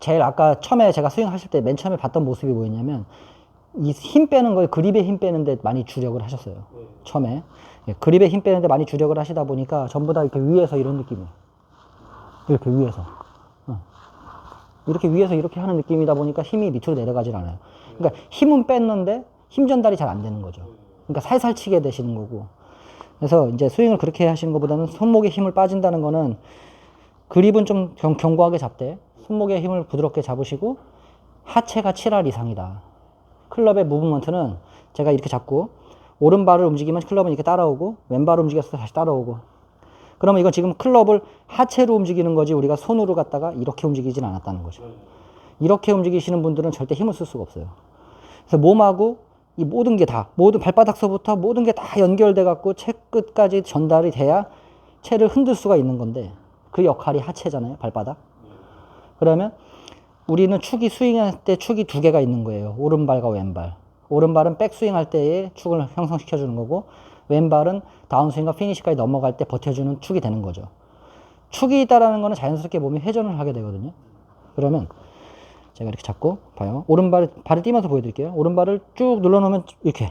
제일 아까 처음에 제가 스윙 하실 때 맨 처음에 봤던 모습이 뭐였냐면 이 힘 빼는 거에 그립에 힘 빼는데 많이 주력을 하셨어요. 처음에 예, 그립에 힘 빼는데 많이 주력을 하시다 보니까 전부 다 이렇게 위에서 이런 느낌이에요. 이렇게 위에서 어. 이렇게 위에서 이렇게 하는 느낌이다 보니까 힘이 밑으로 내려가질 않아요. 그러니까 힘은 뺐는데 힘 전달이 잘 안 되는 거죠. 그러니까 살살 치게 되시는 거고. 그래서 이제 스윙을 그렇게 하시는 것보다는 손목에 힘을 빠진다는 거는 그립은 좀 견, 견고하게 잡되 손목에 힘을 부드럽게 잡으시고 하체가 7할 이상이다. 클럽의 무브먼트는 제가 이렇게 잡고 오른발을 움직이면 클럽은 이렇게 따라오고 왼발을 움직였을 때 다시 따라오고 그러면 이건 지금 클럽을 하체로 움직이는 거지 우리가 손으로 갖다가 이렇게 움직이진 않았다는 거죠. 이렇게 움직이시는 분들은 절대 힘을 쓸 수가 없어요. 그래서 몸하고 이 모든 게 다, 모든 발바닥서부터 모든 게 다 연결돼 갖고 채 끝까지 전달이 돼야 채를 흔들 수가 있는 건데 그 역할이 하체잖아요, 발바닥. 그러면 우리는 축이 스윙할 때 축이 두 개가 있는 거예요. 오른발과 왼발. 오른발은 백스윙 할 때의 축을 형성시켜 주는 거고 왼발은 다운스윙과 피니시까지 넘어갈 때 버텨주는 축이 되는 거죠. 축이 있다라는 거는 자연스럽게 몸이 회전을 하게 되거든요. 그러면 제가 이렇게 잡고 봐요. 오른발 발을 띄면서 보여드릴게요. 오른발을 쭉 눌러놓으면 이렇게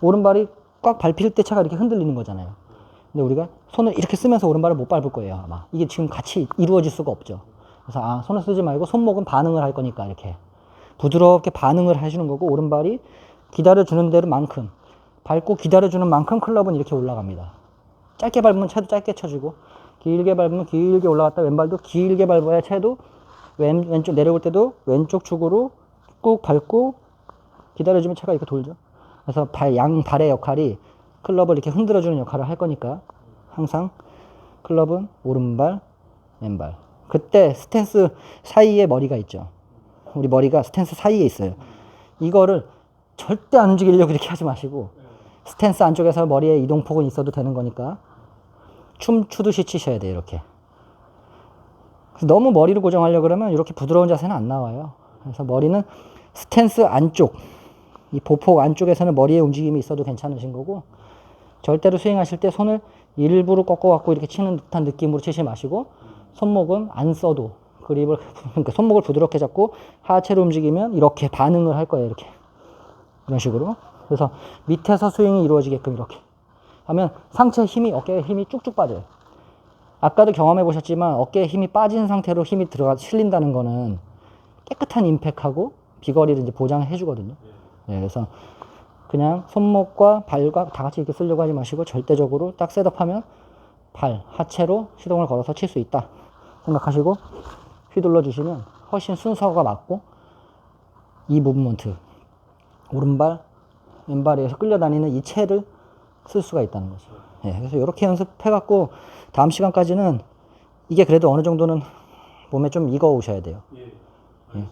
오른발이 꽉 밟힐 때 차가 이렇게 흔들리는 거잖아요. 근데 우리가 손을 이렇게 쓰면서 오른발을 못 밟을 거예요 아마 이게 지금 같이 이루어질 수가 없죠. 그래서 아 손을 쓰지 말고 손목은 반응을 할 거니까 이렇게 부드럽게 반응을 해주는 거고 오른발이 기다려주는 대로 만큼 밟고 기다려주는 만큼 클럽은 이렇게 올라갑니다. 짧게 밟으면 채도 짧게 쳐주고 길게 밟으면 길게 올라갔다 왼발도 길게 밟아야 채도 왼, 왼쪽 내려올 때도 왼쪽 축으로 꾹 밟고 기다려주면 채가 이렇게 돌죠. 그래서 발, 양 발의 역할이 클럽을 이렇게 흔들어주는 역할을 할 거니까 항상 클럽은 오른발, 왼발. 그때 스탠스 사이에 머리가 있죠. 우리 머리가 스탠스 사이에 있어요. 이거를 절대 안 움직이려고 이렇게 하지 마시고 스탠스 안쪽에서 머리에 이동폭은 있어도 되는 거니까 춤 추듯이 치셔야 돼요. 이렇게. 너무 머리를 고정하려고 그러면 이렇게 부드러운 자세는 안 나와요. 그래서 머리는 스탠스 안쪽, 이 보폭 안쪽에서는 머리의 움직임이 있어도 괜찮으신 거고 절대로 스윙하실 때 손을 일부러 꺾어 갖고 이렇게 치는 듯한 느낌으로 치지 마시고 손목은 안 써도 그립을 그러니까 손목을 부드럽게 잡고 하체로 움직이면 이렇게 반응을 할 거예요 이렇게. 이런 식으로. 그래서 밑에서 스윙이 이루어지게끔 이렇게 하면 상체 힘이 어깨에 힘이 쭉쭉 빠져요. 아까도 경험해 보셨지만 어깨에 힘이 빠진 상태로 힘이 들어가 실린다는 거는 깨끗한 임팩하고 비거리를 이제 보장해 주거든요. 예, 그래서 그냥 손목과 발과 다 같이 이렇게 쓰려고 하지 마시고 절대적으로 딱 셋업하면 발, 하체로 시동을 걸어서 칠 수 있다 생각하시고 휘둘러 주시면 훨씬 순서가 맞고 이 무브먼트 오른발, 왼발에서 끌려다니는 이 채를 쓸 수가 있다는 거죠. 예, 그래서 이렇게 연습해갖고 다음 시간까지는 이게 그래도 어느 정도는 몸에 좀 익어 오셔야 돼요. 예.